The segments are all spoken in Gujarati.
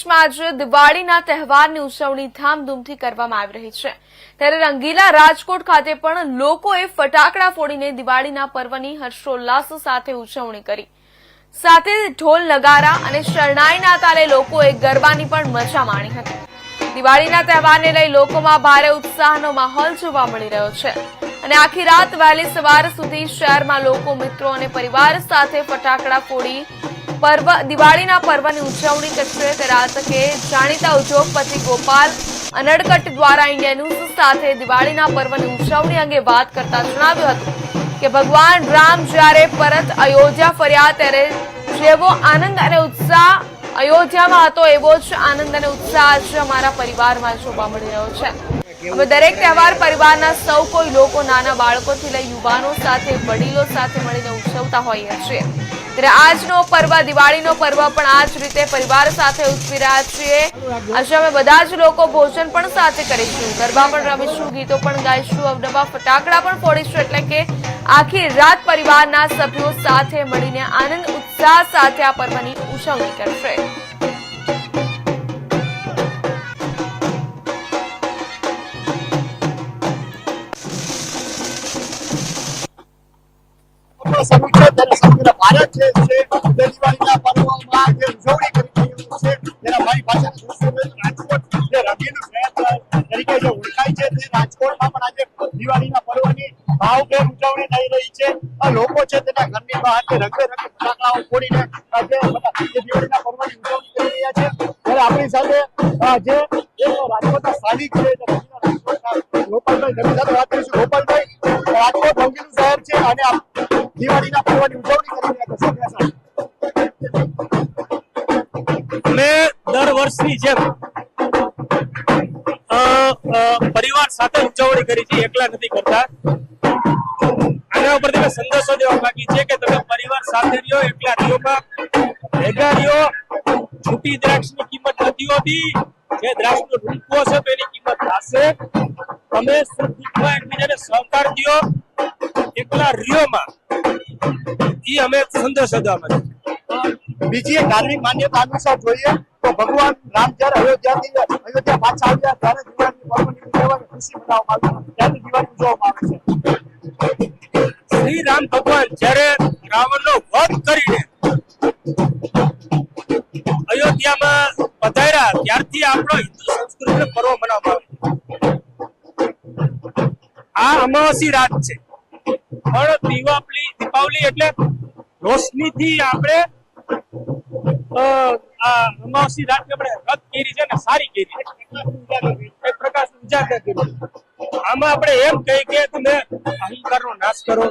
પ્રદેશમાં આજે દિવાળીના તહેવારની ઉજવણી ધામધૂમથી કરવામાં આવી રહી છે. ત્યારે રંગીલા રાજકોટ ખાતે પણ લોકોએ ફટાકડા ફોડીને દિવાળીના પર્વની હર્ષોલ્લાસ સાથે ઉજવણી કરી. સાથે ઢોલ નગારા અને શરણાઈના તાલે લોકોએ ગરબાની પણ મજા માણી હતી. દિવાળીના તહેવારને લઈ લોકોમાં ભારે ઉત્સાહનો માહોલ જોવા મળી રહ્યો છે. અને આખી રાત વહેલી સવાર સુધી શહેરમાં લોકો મિત્રો અને પરિવાર સાથે ફટાકડા ફોડી પર્વ દિવાળીના પર્વની ઉજવણી ત્યારે આ તકે જાણીતા ઉદ્યોગપતિ ગોપાલ અનડકટ દ્વારા ઇન્ડિયા ન્યૂઝ સાથે દિવાળીના પર્વની ઉજવણી અંગે વાત કરતા જણાવ્યું હતું કે ભગવાન રામ જ્યારે પરત અયોધ્યા ફર્યા ત્યારે જેવો આનંદ અને ઉત્સાહ અયોધ્યામાં હતો, એવો જ આનંદ અને ઉત્સાહ આજે અમારા પરિવારમાં જોવા મળી રહ્યો છે. હવે દરેક તહેવાર પરિવારના સૌ કોઈ લોકો નાના બાળકોથી લઈ યુવાનો સાથે, વડીલો સાથે મળીને ઉજવતા હોઈએ છીએ. ત્યારે આજનો પર્વ, દિવાળીનો પર્વ પણ આ જ રીતે પરિવાર સાથે ઉજવી રહ્યા છીએ. આજે અમે બધા જ લોકો ભોજન પણ સાથે કરીશું. ગરબા પણ રમીશું, ગીતો પણ ગાઈશું, અવનવા ફટાકડા પણ ફોડીશું. એટલે કે આખી રાત પરિવારના સભ્યો સાથે મળીને આનંદ, ઉત્સાહ સાથે આ પર્વની ઉજવણી કરશે. જે છે તે દિવાળીના પર્વમાં જે ઉજવણી કરી રહ્યું છે, તેના મારી પાછળ રાજકોટ જે રંગીલું શહેર તરીકે જે ઓળખાય છે તે રાજકોટમાં પણ આજે દિવાળીના પર્વની ભાવભેર ઉજવણી થઈ રહી છે. લોકો છે તેના ઘરની બહાર જે રંગબેરંગી ફટાકડાઓ ફોડીને જે દિવાળીના પર્વની ઉજવણી કરી રહ્યા છે. ત્યારે આપણી સાથે જે રાજકોટના સ્થાનિક છે ગોપાલભાઈ સાથે વાત કરીશું ગોપાલભાઈ રાજકોટ રંગીલું શહેર છે અને દિવાળીના પરિવાર સાથે ઉજવણી કરી છે, એકલા નથી કરતા. આના ઉપરથી મેં સંદેશો દેવા માંગી છે કે તમે પરિવાર સાથે રહ્યો, એકલા રહ્યોમાં ભેગા રહ્યો, છૂટી દ્રાક્ષની કિંમત નથી હોતી. જે દ્રાક્ષનો રૂપો છે તેની કિંમત થશે તમે સુખ-દુઃખમાં એકબીજાને સહકાર દ્યો. એકલા રિયોમાં. એ અમે સંદેશ હતો અમે બીજી એક ધાર્મિક માન્યતા અનુસાર જોઈએ તો ભગવાન રામ જ્યારે અયોધ્યાથી અયોધ્યા પાછા આવ્યા ત્યારે દિવાળીની પર્વની ખુશી મનાવવામાં આવે ત્યારે દિવાળી ઉજવવામાં આવે છે. શ્રી રામ ભગવાન જ્યારે રાવણનો વધ કરીને અયોધ્યામાં પધાર્યા ત્યારથી આપણો હિન્દુ સંસ્કૃતિનો પર્વ મનાવવામાં આવે આ અમાવાસી રાત છે. પણ દીવાપલી દીપાવલી એટલે રોશનીથી આપણે અ, રાત આપણે રદ કરી છે ને સારી કરી પ્રકાશ ઉજાગર કરી આમાં આપણે એમ કહી કે તમે અહંકારનો નાશ કરો.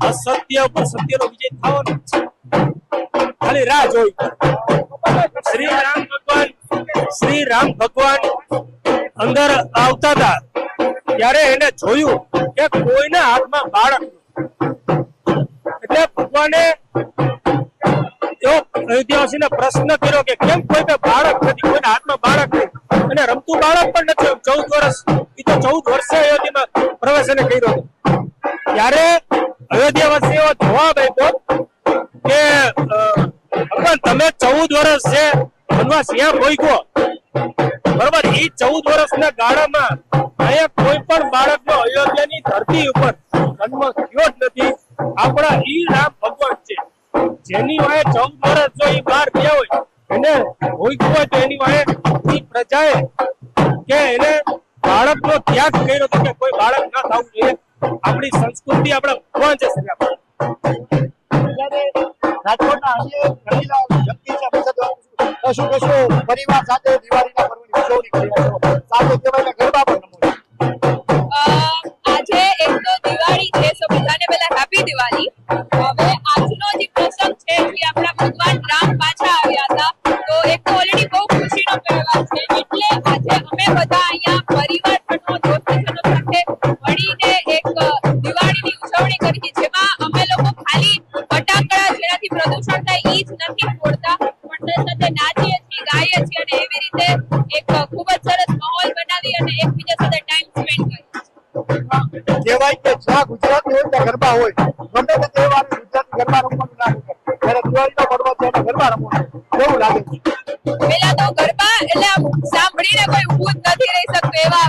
અસત્ય ઉપર સત્યનો વિજય થવો ખાલી રાહ જોઈ. શ્રી રામ ભગવાન શ્રી રામ ભગવાન અંદર આવતા હતા. ત્યારે એને જોયું કે કોઈના હાથમાં બાળક એટલે ભગવાને અયોધ્યાવાસીને પ્રશ્ન કર્યો કે કેમ કોઈ બાળક નથી, કોઈના હાથમાં બાળક નહીં અને રમતું બાળક પણ નથી ચૌદ વર્ષ એ તો ચૌદ વર્ષે અયોધ્યામાં પ્રવેશ એને કર્યો ત્યારે અયોધ્યાવાસી એવો જવાબ આપ્યો કે ભગવાન, તમે ચૌદ વર્ષ છે વનવાસ ત્યાં ભોગવો બરોબર? એ ચૌદ વર્ષના ગાળામાં અહીંયા કોઈ પણ બાળકનો અયોધ્યાની ધરતી ઉપર જન્મ થયો જ નથી. આપણા ઈ રામ ભગવાન છે. જેની વાય ચૌદ વર્ષ જો એ બહાર ગયા હોય, એને ભોગવું હોય તો એની વાય ઈ પ્રજાએ કે એને બાળકનો ત્યાગ કર્યો હતો કે કોઈ બાળક ના થવું જોઈએ. આપણી સંસ્કૃતિ આપણા ભગવાન છે રાજકોટના અન્ય રંગીલા વ્યક્તિ પરિવાર સાથે દિવાળીના અને એકબીજા સાથે ટાઈમ સ્પેન્ડ કરે. કહેવાય કે જ્યાં ગુજરાત હોય ગરબા હોય. ગમે તે તહેવાર ગુજરાત ગરબા રમવાનું લાગે ત્યારે દિવાળીનો પર્વ છે એટલે ગરબા રમવાનું કેવું લાગે છે. પેલા તો ગરબા એટલે સાંભળીને કોઈ ઊભું જ નથી રહી શકતું એવા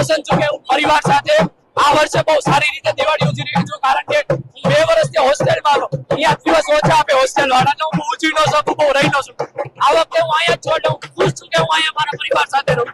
વસંત છું કે હું પરિવાર સાથે આ વર્ષે બહુ સારી રીતે દિવાળી ઉજવી રહ્યો છું, કારણ કે હું બે વર્ષથી હોસ્ટેલમાં હતો અહીંયા દિવસ ઓછા આપે હોસ્ટેલ વાળા. હું ઉજવી નો શકું, બહુ રહી નો છું આ વખતે હું અહીંયા છોડ હું ખુશ છું કે હું અહીંયા મારા પરિવાર સાથે રહું